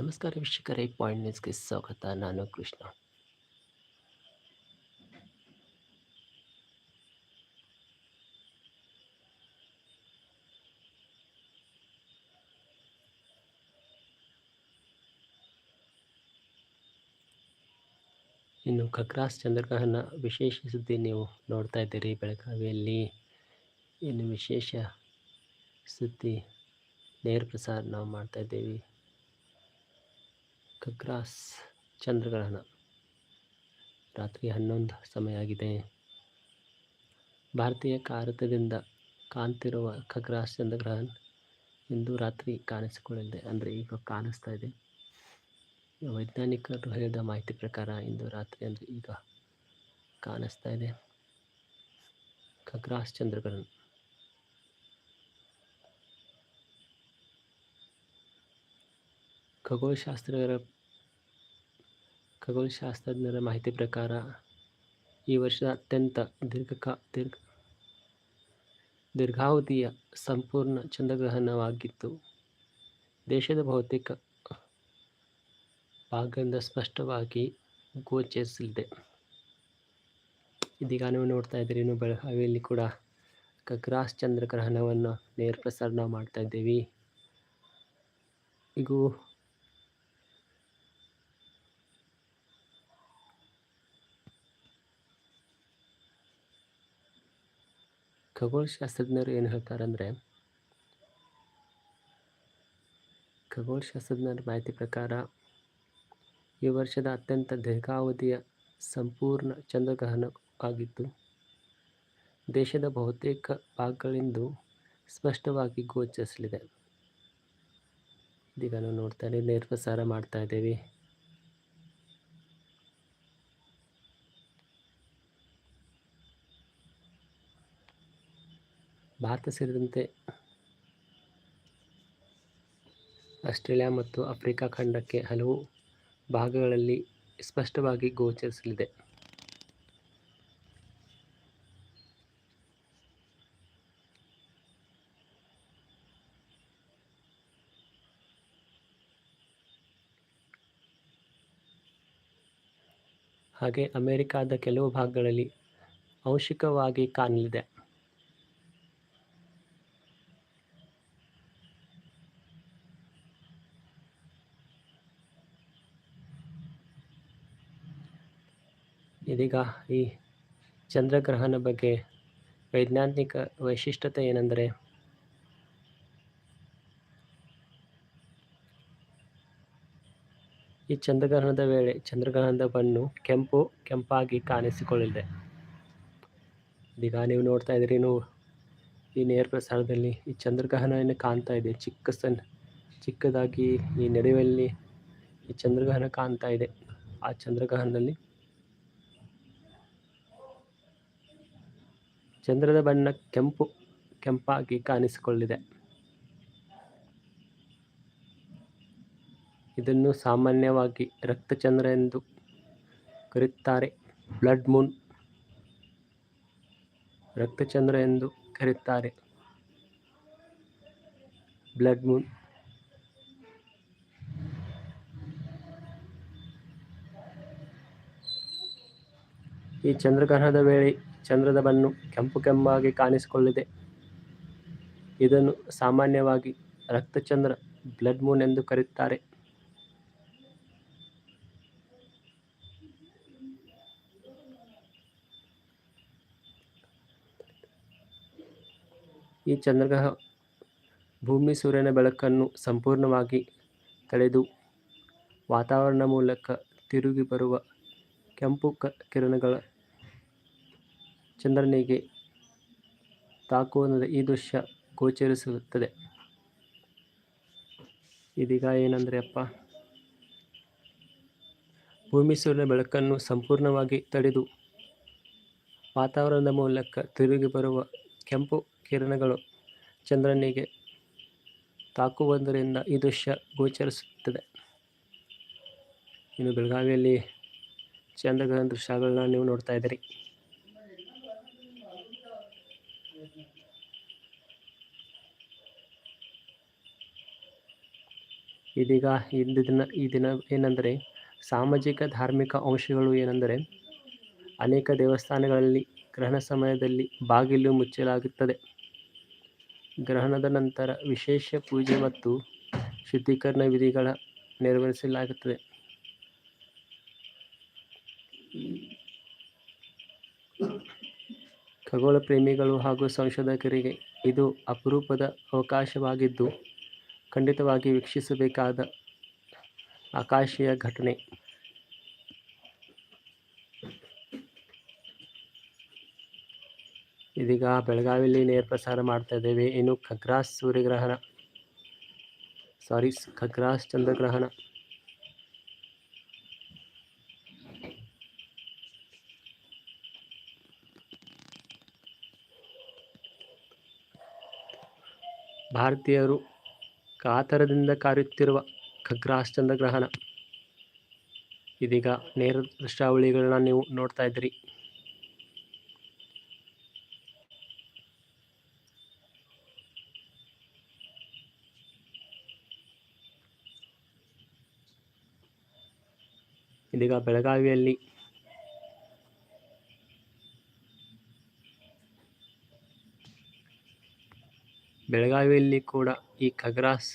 ನಮಸ್ಕಾರ ವೀಕ್ಷಕರೇ ಪಾಯಿಂಟ್ ನ್ಯೂಸ್ಗೆ ಸ್ವಾಗತ. ನಾನು ಕೃಷ್ಣ. ಇನ್ನು ಖಗ್ರಾಸ್ ಚಂದ್ರಗ್ರಹಣ ವಿಶೇಷ ಸುದ್ದಿ ನೀವು ನೋಡ್ತಾ ಇದ್ದೀರಿ ಬೆಳಗಾವಿಯಲ್ಲಿ. ಇನ್ನು ವಿಶೇಷ ಸುದ್ದಿ, ನೇರ ಪ್ರಸಾರ ನಾವು ಮಾಡ್ತಾ ಖಗ್ರಾಸ್ ಚಂದ್ರಗ್ರಹಣ. ರಾತ್ರಿ ಹನ್ನೊಂದು ಸಮಯ ಆಗಿದೆ. ಭಾರತೀಯ ಕಾರತದಿಂದ ಕಾಣ್ತಿರುವ ಖಗ್ರಾಸ್ ಚಂದ್ರಗ್ರಹಣ ಇಂದು ರಾತ್ರಿ ಕಾಣಿಸಿಕೊಳ್ಳಲಿದೆ. ಅಂದರೆ ಈಗ ಕಾಣಿಸ್ತಾ ಇದೆ. ವೈಜ್ಞಾನಿಕರು ಹೇಳಿದ ಮಾಹಿತಿ ಪ್ರಕಾರ ಇಂದು ರಾತ್ರಿ ಅಂದರೆ ಈಗ ಕಾಣಿಸ್ತಾ ಇದೆ. ಖಗ್ರಾಸ್ ಚಂದ್ರಗ್ರಹಣ. ಖಗೋಳಶಾಸ್ತ್ರಜ್ಞರ ಖಗೋಳಶಾಸ್ತ್ರಜ್ಞರ ಮಾಹಿತಿ ಪ್ರಕಾರ ಈ ವರ್ಷದ ಅತ್ಯಂತ ದೀರ್ಘಕ ದೀರ್ಘ ದೀರ್ಘಾವಧಿಯ ಸಂಪೂರ್ಣ ಚಂದ್ರಗ್ರಹಣವಾಗಿದ್ದು, ದೇಶದ ಬಹುತೇಕ ಭಾಗದಿಂದ ಸ್ಪಷ್ಟವಾಗಿ ಗೋಚರಿಸಲಿದೆ. ಇದೀಗ ನೀವು ನೋಡ್ತಾ ಇದ್ದೀರಿ, ಇನ್ನು ಬೆಳಗಾವಿಯಲ್ಲಿ ಕೂಡ ಕಗ್ರಾಸ್ ಚಂದ್ರಗ್ರಹಣವನ್ನು ನೇರ ಪ್ರಸಾರ ನಾವು ಮಾಡ್ತಾ ಇದ್ದೀವಿ. ಈಗ ಖಗೋಳಶಾಸ್ತ್ರಜ್ಞರು ಏನು ಹೇಳ್ತಾರೆ ಅಂದರೆ ಖಗೋಳಶಾಸ್ತ್ರಜ್ಞರ ಮಾಹಿತಿ ಪ್ರಕಾರ ಈ ವರ್ಷದ ಅತ್ಯಂತ ದೀರ್ಘಾವಧಿಯ ಸಂಪೂರ್ಣ ಚಂದ್ರಗ್ರಹಣ ಆಗಿತ್ತು ದೇಶದ ಬಹುತೇಕ ಭಾಗಗಳಿಂದ ಸ್ಪಷ್ಟವಾಗಿ ಗೋಚರಿಸಲಿದೆ. ಇದೀಗ ನಾವು ನೋಡ್ತಾ ಇದ್ದೀವಿ, ನೇರ ಪ್ರಸಾರ ಮಾಡ್ತಾ ಇದ್ದೀವಿ. ಭಾರತ ಸೇರಿದಂತೆ ಆಸ್ಟ್ರೇಲಿಯಾ ಮತ್ತು ಆಫ್ರಿಕಾ ಖಂಡಕ್ಕೆ ಹಲವು ಭಾಗಗಳಲ್ಲಿ ಸ್ಪಷ್ಟವಾಗಿ ಗೋಚರಿಸಲಿದೆ. ಹಾಗೆ ಅಮೆರಿಕಾದ ಕೆಲವು ಭಾಗಗಳಲ್ಲಿ ಆಂಶಿಕವಾಗಿ ಕಾಣಲಿದೆ. ಇದೀಗ ಈ ಚಂದ್ರಗ್ರಹಣ ಬಗ್ಗೆ ವೈಜ್ಞಾನಿಕ ವೈಶಿಷ್ಟ್ಯತೆ ಏನೆಂದರೆ ಈ ಚಂದ್ರಗ್ರಹಣದ ವೇಳೆ ಚಂದ್ರಗ್ರಹಣದ ಬಣ್ಣ ಕೆಂಪು, ಕೆಂಪಾಗಿ ಕಾಣಿಸಿಕೊಳ್ಳಿದೆ ಇದೀಗ ನೀವು ನೋಡ್ತಾ ಇದ್ದೀರಿ ನೀವು ಈ ನೇರ ಪ್ರಸಾರದಲ್ಲಿ ಈ ಚಂದ್ರಗ್ರಹಣ ಕಾಣ್ತಾ ಇದೆ. ಚಿಕ್ಕ ಸಣ್ಣ ಚಿಕ್ಕದಾಗಿ ಈ ನಡುವೆಯಲ್ಲಿ ಈ ಚಂದ್ರಗ್ರಹಣ ಕಾಣ್ತಾ ಇದೆ. ಆ ಚಂದ್ರಗ್ರಹಣದಲ್ಲಿ ಚಂದ್ರದ ಬಣ್ಣ ಕೆಂಪು, ಕೆಂಪಾಗಿ ಕಾಣಿಸಿಕೊಳ್ಳಿದೆ. ಇದನ್ನು ಸಾಮಾನ್ಯವಾಗಿ ರಕ್ತಚಂದ್ರ ಎಂದು ಕರೆಯುತ್ತಾರೆ. ಬ್ಲಡ್ ಮೂನ್ ರಕ್ತಚಂದ್ರ ಎಂದು ಕರೆಯುತ್ತಾರೆ. ಬ್ಲಡ್ ಮೂನ್ ಈ ಚಂದ್ರಗ್ರಹಣದ ವೇಳೆ ಚಂದ್ರದ ಬಣ್ಣ ಕೆಂಪು ಕೆಂಪಾಗಿ ಕಾಣಿಸಿಕೊಳ್ಳಿದೆ. ಇದನ್ನು ಸಾಮಾನ್ಯವಾಗಿ ರಕ್ತಚಂದ್ರ ಬ್ಲಡ್ ಮೂನ್ ಎಂದು ಕರೆಯುತ್ತಾರೆ. ಈ ಚಂದ್ರಗ್ರಹ ಭೂಮಿ ಸೂರ್ಯನ ಬೆಳಕನ್ನು ಸಂಪೂರ್ಣವಾಗಿ ತಡೆದು ವಾತಾವರಣ ಮೂಲಕ ತಿರುಗಿ ಬರುವ ಕೆಂಪು ಕ, ಕಿರಣಗಳ ಚಂದ್ರನಿಗೆ ತಾಕುವನದ ಈ ದೃಶ್ಯ ಗೋಚರಿಸುತ್ತದೆ. ಇದೀಗ ಏನಂದರೆ ಅಪ್ಪ, ಭೂಮಿ ಸೂರ್ಯನ ಬೆಳಕನ್ನು ಸಂಪೂರ್ಣವಾಗಿ ತಡೆದು ವಾತಾವರಣದ ಮೂಲಕ ತಿರುಗಿ ಬರುವ ಕೆಂಪು ಕಿರಣಗಳು ಚಂದ್ರನಿಗೆ ತಾಕುವುದರಿಂದ ಈ ದೃಶ್ಯ ಗೋಚರಿಸುತ್ತದೆ. ಇನ್ನು ಬೆಳಗಾವಿಯಲ್ಲಿ ಚಂದ್ರಗ್ರಹಣ ದೃಶ್ಯಗಳನ್ನ ನೀವು ನೋಡ್ತಾ ಇದ್ದೀರಿ. ಇದೀಗ ಇಂದು ದಿನ, ಈ ದಿನ ಏನೆಂದರೆ ಸಾಮಾಜಿಕ, ಧಾರ್ಮಿಕ ಅಂಶಗಳು ಏನೆಂದರೆ ಅನೇಕ ದೇವಸ್ಥಾನಗಳಲ್ಲಿ ಗ್ರಹಣ ಸಮಯದಲ್ಲಿ ಬಾಗಿಲು ಮುಚ್ಚಲಾಗುತ್ತದೆ. ಗ್ರಹಣದ ನಂತರ ವಿಶೇಷ ಪೂಜೆ ಮತ್ತು ಶುದ್ಧೀಕರಣ ವಿಧಿಗಳ ನೆರವೇರಿಸಲಾಗುತ್ತದೆ. ಖಗೋಳ ಪ್ರೇಮಿಗಳು ಹಾಗೂ ಸಂಶೋಧಕರಿಗೆ ಇದು ಅಪರೂಪದ ಅವಕಾಶವಾಗಿದ್ದು ಖಂಡಿತವಾಗಿ ವೀಕ್ಷಿಸಬೇಕಾದ ಆಕಾಶೀಯ ಘಟನೆ. ಇದೀಗ ಬೆಳಗಾವಿಯಲ್ಲಿ ನೇರ ಪ್ರಸಾರ ಮಾಡ್ತಾ ಇದ್ದೇವೆ. ಇನ್ನು ಖಗ್ರಾಸ್ ಸೂರ್ಯಗ್ರಹಣ. ಸಾರಿ ಖಗ್ರಾಸ್ ಚಂದ್ರಗ್ರಹಣ. ಭಾರತೀಯರು ಕಾತರದಿಂದ ಕಾಯುತ್ತಿರುವ ಖಗ್ರಾಸ್ ಚಂದ್ರಗ್ರಹಣ ಇದೀಗ ನೇರ ದೃಶ್ಯಾವಳಿಗಳನ್ನ ನೀವು ನೋಡ್ತಾ ಇದ್ದೀರಿ. ಇದೀಗ ಬೆಳಗಾವಿಯಲ್ಲಿ ಬೆಳಗಾವಿಯಲ್ಲಿ ಕೂಡ ಈ ಖಗ್ರಾಸ್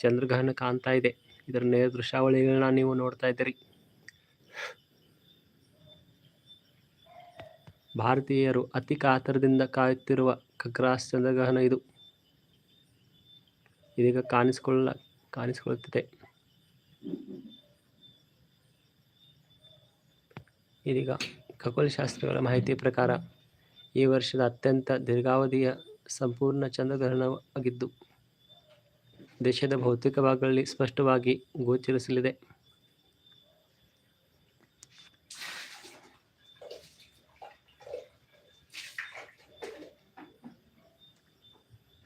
ಚಂದ್ರಗ್ರಹಣ ಕಾಣ್ತಾ ಇದೆ. ಇದರ ನೇರ ದೃಶ್ಯಾವಳಿಗಳನ್ನ ನೀವು ನೋಡ್ತಾ ಇದ್ದೀರಿ. ಭಾರತೀಯರು ಅತಿ ಕಾತರದಿಂದ ಕಾಯುತ್ತಿರುವ ಖಗ್ರಾಸ್ ಚಂದ್ರಗ್ರಹಣ ಇದು. ಇದೀಗ ಕಾಣಿಸಿಕೊಳ್ಳ, ಕಾಣಿಸಿಕೊಳ್ಳುತ್ತಿದೆ. ಇದೀಗ ಖಗೋಳಶಾಸ್ತ್ರಗಳ ಮಾಹಿತಿ ಪ್ರಕಾರ ಈ ವರ್ಷದ ಅತ್ಯಂತ ದೀರ್ಘಾವಧಿಯ ಸಂಪೂರ್ಣ ಚಂದ್ರಗ್ರಹಣವಾಗಿದ್ದು ದೇಶದ ಭೌತಿಕ ಭಾಗಗಳಲ್ಲಿ ಸ್ಪಷ್ಟವಾಗಿ ಗೋಚರಿಸಲಿದೆ.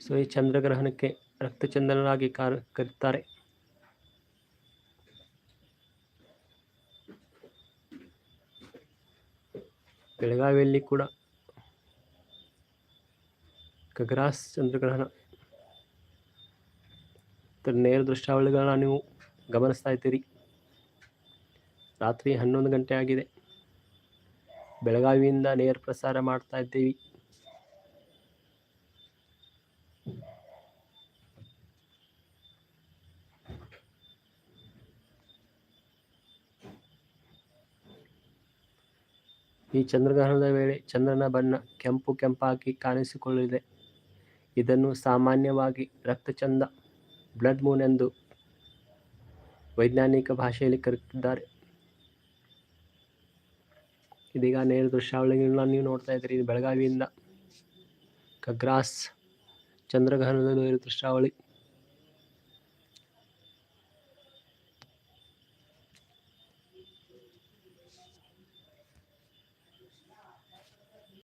ಸೊ, ಈ ಚಂದ್ರಗ್ರಹಣಕ್ಕೆ ರಕ್ತಚಂದ್ರನಾಗಿ ಕಾರ, ಕರೀತಾರೆ. ಬೆಳಗಾವಿಯಲ್ಲಿ ಕೂಡ ಖಗ್ರಾಸ್ ಚಂದ್ರಗ್ರಹಣ. ನೇರ ದೃಶ್ಯಾವಳಿಗಳನ್ನ ನೀವು ಗಮನಿಸ್ತಾ ಇದ್ದೀರಿ. ರಾತ್ರಿ ಹನ್ನೊಂದು ಗಂಟೆ ಆಗಿದೆ. ಬೆಳಗಾವಿಯಿಂದ ನೇರ ಪ್ರಸಾರ ಮಾಡ್ತಾ ಇದ್ದೀವಿ. ಈ ಚಂದ್ರಗ್ರಹಣದ ವೇಳೆ ಚಂದ್ರನ ಬಣ್ಣ ಕೆಂಪು ಕೆಂಪಾಗಿ ಕಾಣಿಸಿಕೊಳ್ಳಲಿದೆ. ಇದನ್ನು ಸಾಮಾನ್ಯವಾಗಿ ರಕ್ತಚಂದ ಬ್ಲಡ್ ಮೂನ್ ಎಂದು ವೈಜ್ಞಾನಿಕ ಭಾಷೆಯಲ್ಲಿ ಕರೆಯುತ್ತಿದ್ದಾರೆ ಇದೀಗ ನೇರ ದೃಶ್ಯಾವಳಿಗಳನ್ನ ನೀವು ನೋಡ್ತಾ ಇದ್ದೀರಿ. ಇದು ಬೆಳಗಾವಿಯಿಂದ ಕಗ್ರಾಸ್ ಚಂದ್ರಗ್ರಹಣದ ನೇರ ದೃಶ್ಯಾವಳಿ.